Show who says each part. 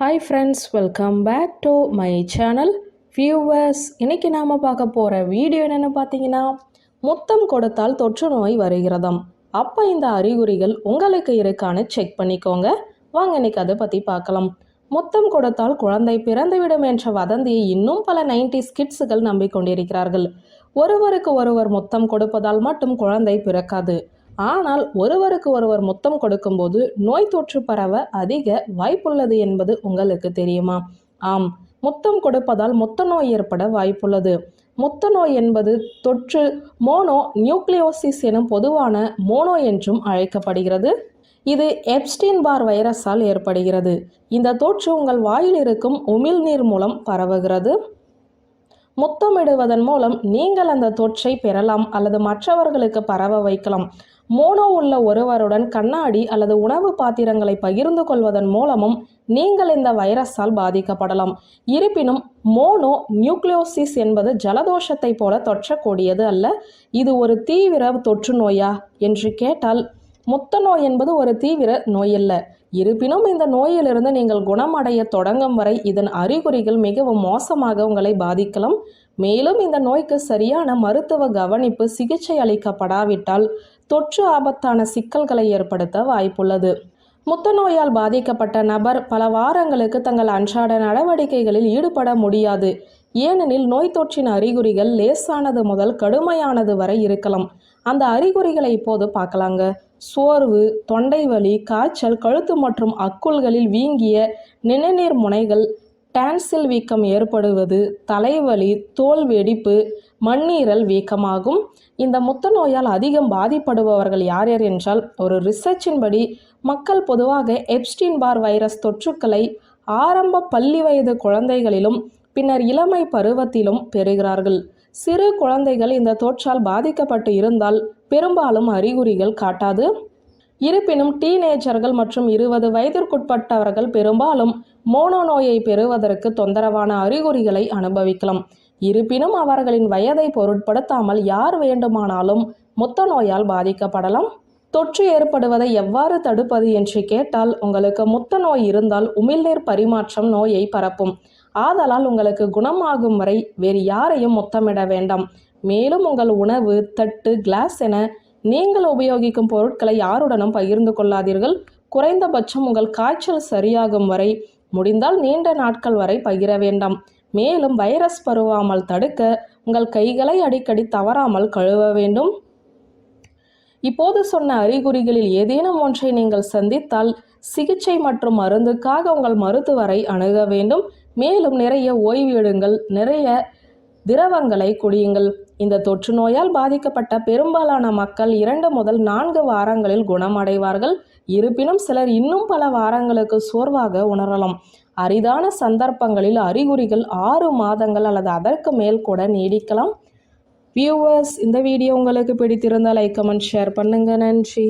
Speaker 1: Hi friends welcome back to my channel viewers இன்றைக்கி நாம் பார்க்க போகிற வீடியோ என்னென்னு பார்த்தீங்கன்னா முத்தம் கொடுத்தால் தொற்று நோய் வருகிறதாம். அப்போ இந்த அறிகுறிகள் உங்களுக்கு இருக்கான்னு செக் பண்ணிக்கோங்க. வாங்க இன்றைக்கி அதை பற்றி பார்க்கலாம். முத்தம் கொடுத்தால் குழந்தை பிறந்துவிடும் என்ற வதந்தியை இன்னும் பல நைன்டிஸ் கிட்ஸுகள் நம்பிக்கொண்டிருக்கிறார்கள். ஒருவருக்கு ஒருவர் முத்தம் கொடுப்பதால் மட்டும் குழந்தை பிறக்காது. ஆனால் ஒருவருக்கு ஒருவர் முத்தம் கொடுக்கும்போது நோய் தொற்று பரவ அதிக வாய்ப்புள்ளது என்பது உங்களுக்கு தெரியுமா? ஆம். முத்தம் கொடுப்பதால் முத்த நோய் ஏற்பட வாய்ப்புள்ளது. முத்த நோய் என்பது தொற்று மோனோ நியூக்ளியோசிஸ் எனும் பொதுவான மோனோ என்றும் அழைக்கப்படுகிறது. இது எப்ஸ்டீன் பார் வைரஸால் ஏற்படுகிறது. இந்த தொற்று உங்கள் வாயில் இருக்கும் உமிழ்நீர் மூலம் பரவுகிறது. முத்தமிடுவதன் மூலம் நீங்கள் அந்த தொற்றை பெறலாம் அல்லது மற்றவர்களுக்கு பரவ வைக்கலாம். மோனோ உள்ள ஒருவருடன் கண்ணாடி அல்லது உணவு பாத்திரங்களை பகிர்ந்து கொள்வதன் மூலமும் நீங்கள் இந்த வைரஸால் பாதிக்கப்படலாம். இருப்பினும் மோனோ நியூக்ளியோசிஸ் என்பது ஜலதோஷத்தை போல தொற்றக்கூடியது அல்ல. இது ஒரு தீவிர தொற்று நோயா? என்று கேட்டால் முத்த நோய் என்பது ஒரு தீவிர நோயல்ல. இருப்பினும் இந்த நோயிலிருந்து நீங்கள் குணமடைய தொடங்கும் வரை இதன் அறிகுறிகள் மிகவும் மோசமாக உங்களை பாதிக்கலாம். மேலும் இந்த நோய்க்கு சரியான மருத்துவ கவனிப்பு சிகிச்சை அளிக்கப்படாவிட்டால் தொற்று ஆபத்தான சிக்கல்களை ஏற்படுத்த வாய்ப்புள்ளது. முத்த நோயால் பாதிக்கப்பட்ட நபர் பல வாரங்களுக்கு தங்கள் அன்றாட நடவடிக்கைகளில் ஈடுபட முடியாது. ஏனெனில் நோய் தொற்றின் அறிகுறிகள் லேசானது முதல் கடுமையானது வரை இருக்கலாம். அந்த அறிகுறிகளை இப்போது பார்க்கலாங்க. சோர்வு தொண்டை வலி காய்ச்சல் கழுத்து மற்றும் அக்குள்களில் வீங்கிய நிணநீர் முனைகள் டான்சில் வீக்கம் ஏற்படுவது தலைவலி தோல் வெடிப்பு மண்ணீரல் வீக்கமாகும். இந்த முத்த நோயால் அதிகம் பாதிப்படுபவர்கள் யார் யார் என்றால் ஒரு ரிசர்ச்சின்படி மக்கள் பொதுவாக எப்ஸ்டின் பார் வைரஸ் தொற்றுக்களை ஆரம்ப பள்ளி வயது குழந்தைகளிலும் பின்னர் இளமை பருவத்திலும் பெறுகிறார்கள். சிறு குழந்தைகள் இந்த தொற்றால் பாதிக்கப்பட்டு இருந்தால் பெரும்பாலும் அறிகுறிகள் காட்டாது. இருப்பினும் டீனேஜர்கள் மற்றும் இருபது வயதிற்குட்பட்டவர்கள் பெரும்பாலும் மோனோ நோயை பெறுவதற்கு தொந்தரவான அறிகுறிகளை அனுபவிக்கலாம். இருப்பினும் அவர்களின் வயதை பொருட்படுத்தாமல் யார் வேண்டுமானாலும் முத்த நோயால் பாதிக்கப்படலாம். தொற்று ஏற்படுவதை எவ்வாறு தடுப்பது என்று கேட்டால் உங்களுக்கு முத்த நோய் இருந்தால் உமிழ்நீர் பரிமாற்றம் நோயை பரப்பும். ஆதலால் உங்களுக்கு குணமாகும் வரை வேறு யாரையும் முத்தமிட வேண்டாம். மேலும் உங்கள் உணவு தட்டு கிளாஸ் என நீங்கள் உபயோகிக்கும் பொருட்களை யாருடனும் பகிர்ந்து கொள்ளாதீர்கள். குறைந்தபட்சம் உங்கள் காய்ச்சல் சரியாகும் வரை முடிந்தால் நீண்ட நாட்கள் வரை பகிர வேண்டாம். மேலும் வைரஸ் பரவாமல் தடுக்க உங்கள் கைகளை அடிக்கடி தவறாமல் கழுவ வேண்டும். இப்போது சொன்ன அறிகுறிகளில் ஏதேனும் ஒன்றை நீங்கள் சந்தித்தால் சிகிச்சை மற்றும் மருந்துக்காக உங்கள் மருத்துவரை அணுக வேண்டும். மேலும் நிறைய ஓய்வு எடுங்கள். நிறைய திரவங்களை குடியுங்கள். இந்த தொற்று நோயால் பாதிக்கப்பட்ட பெரும்பாலான மக்கள் இரண்டு முதல் நான்கு வாரங்களில் குணமடைவார்கள். இருப்பினும் சிலர் இன்னும் பல வாரங்களுக்கு சோர்வாக உணரலாம். அரிதான சந்தர்ப்பங்களில் அறிகுறிகள் ஆறு மாதங்கள் அல்லது அதற்கு மேல் கூட நீடிக்கலாம். வியூவர்ஸ் இந்த வீடியோ உங்களுக்கு பிடித்திருந்தால் லைக் கமெண்ட் ஷேர் பண்ணுங்க. நன்றி.